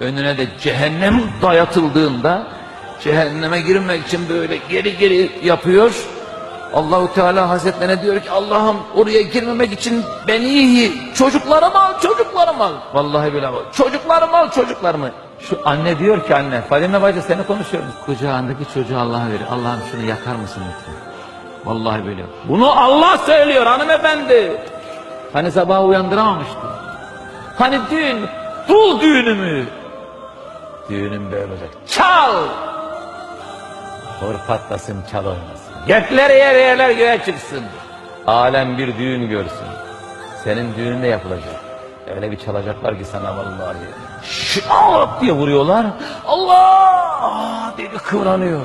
önüne de cehennem dayatıldığında cehenneme girmek için böyle geri geri yapıyor. Allahu Teala Hazretlerine diyor ki Allah'ım oraya girmemek için beni iyi çocuklarımı al çocuklarımı al. Vallahi bak çocuklarımı al çocuklarımı. Şu anne diyor ki anne Fadime bacı seni konuşuyoruz. Kucağındaki çocuğu Allah'a verir. Allah'ım şunu yakar mısın lütfen? Vallahi böyle. Bunu Allah söylüyor hanımefendi. Hani sabah uyandıramamıştı. Hani düğün, dul düğünümü. Düğünüm böyle olacak. Çal! Hor patlasın, çal oynasın. Gökler yer yerler göğe çıksın. Alem bir düğün görsün. Senin düğünün de yapılacak. Öyle bir çalacaklar ki sana vallahi. Şılap diye vuruyorlar. Allah diye kıvranıyor.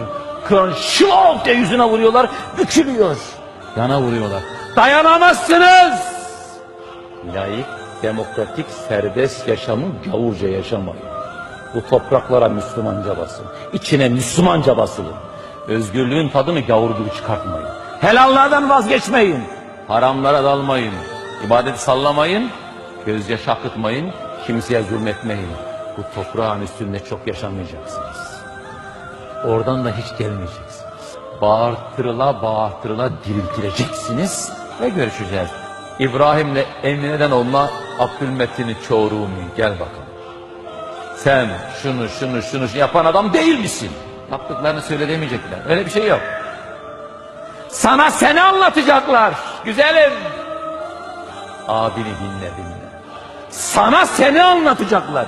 Kıvran şılap diye yüzüne vuruyorlar. Bükülüyor. Yana vuruyorlar. Dayanamazsınız. Layık, demokratik, serbest yaşamı gavurca yaşamayın. Bu topraklara Müslümanca basın. İçine Müslümanca basılın. Özgürlüğün tadını gavur gibi çıkartmayın. Helallardan vazgeçmeyin. Haramlara dalmayın. İbadeti sallamayın. Gözyaşı akıtmayın. Kimseye zulmetmeyin. Bu toprağın üstünde çok yaşamayacaksınız. Oradan da hiç gelmeyeceksiniz. Bağırtırıla bağırtırıla diriltileceksiniz ve görüşeceğiz. İbrahim'le Emine'den olma Abdülmetin'i Çoğrumi gel bakalım. Sen şunu şunu şunu yapan adam değil misin? Yaptıklarını söyle demeyecekler. Öyle bir şey yok. Sana seni anlatacaklar. Güzelim. Abini dinle dinle. Sana seni anlatacaklar.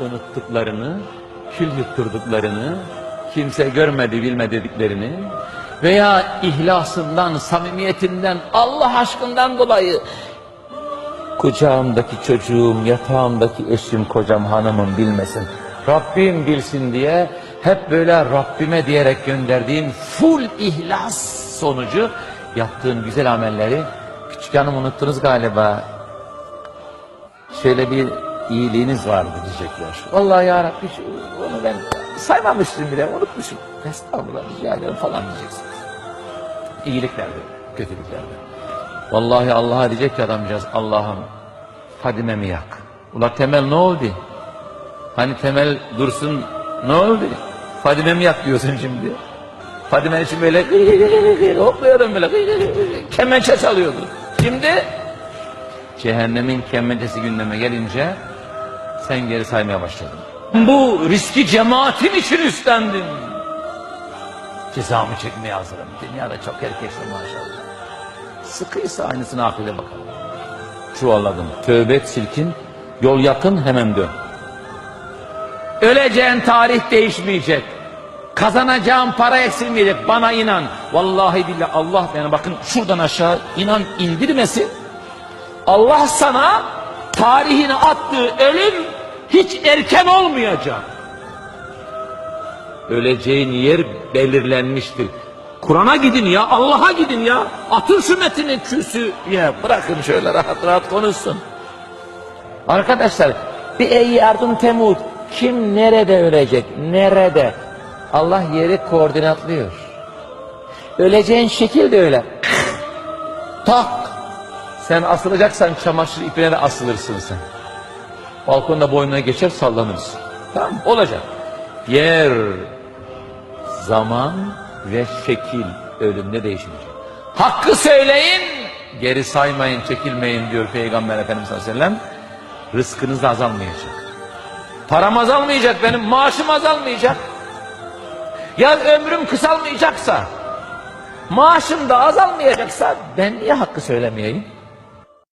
Unuttuklarını, kül yutturduklarını, kimse görmedi bilme dediklerini veya ihlasından, samimiyetinden, Allah aşkından dolayı kucağımdaki çocuğum, yatağımdaki eşim, kocam, hanımım bilmesin. Rabbim bilsin diye hep böyle Rabbime diyerek gönderdiğin full ihlas sonucu yaptığın güzel amelleri küçük hanım unuttunuz galiba. Şöyle bir iyiliğiniz vardı diyecekler. Vallahi ya Rabbi onu ben saymamıştım bile unutmuşum. Estağfurullah rica ederim falan diyeceksiniz. İyiliklerde, kötülüklerde. Vallahi Allah'a diyecek ki adamcağız Allah'ım Fadime'mi yak. Ula temel ne oldu? Hani temel dursun ne oldu? Fadime'mi yak diyorsun şimdi. Fadime için böyle hopluyordum böyle kemençe çalıyordu. Şimdi cehennemin kemençesi gündeme gelince sen geri saymaya başladın. Bu riski cemaatim için üstlendim. Cezamı çekmeye hazırım. Dünyada çok erkeksin maşallah. Sıkıysa aynısını ahirete bakalım. Çuvalladım. Tövbe et silkin. Yol yakın hemen dön. Öleceğin tarih değişmeyecek. Kazanacağım para eksilmeyecek. Bana inan. Vallahi billahi Allah yani bakın şuradan aşağı inan indirmesin. Allah sana tarihine attığı ölüm hiç erken olmayacak. Öleceğin yer belirlenmiştir. Kur'an'a gidin ya, Allah'a gidin ya. Atın şu metinin küsü ya. Bırakın şöyle rahat rahat konuşsun. Arkadaşlar bir ey yardım Temut. Kim nerede ölecek? Nerede? Allah yeri koordinatlıyor. Öleceğin şekil de öyle. Tak. Sen asılacaksan çamaşır ipine de asılırsın sen. Balkonda boynuna geçer sallanırsın. Tamam? Olacak. Yer, zaman ve şekil ölümde değişmeyecek. Hakkı söyleyin, geri saymayın, çekilmeyin diyor Peygamber Efendimiz sallallahu aleyhi ve. Rızkınız azalmayacak. Param azalmayacak benim, maaşım azalmayacak. Ya ömrüm kısalmayacaksa, maaşım da azalmayacaksa ben niye hakkı söylemeyeyim?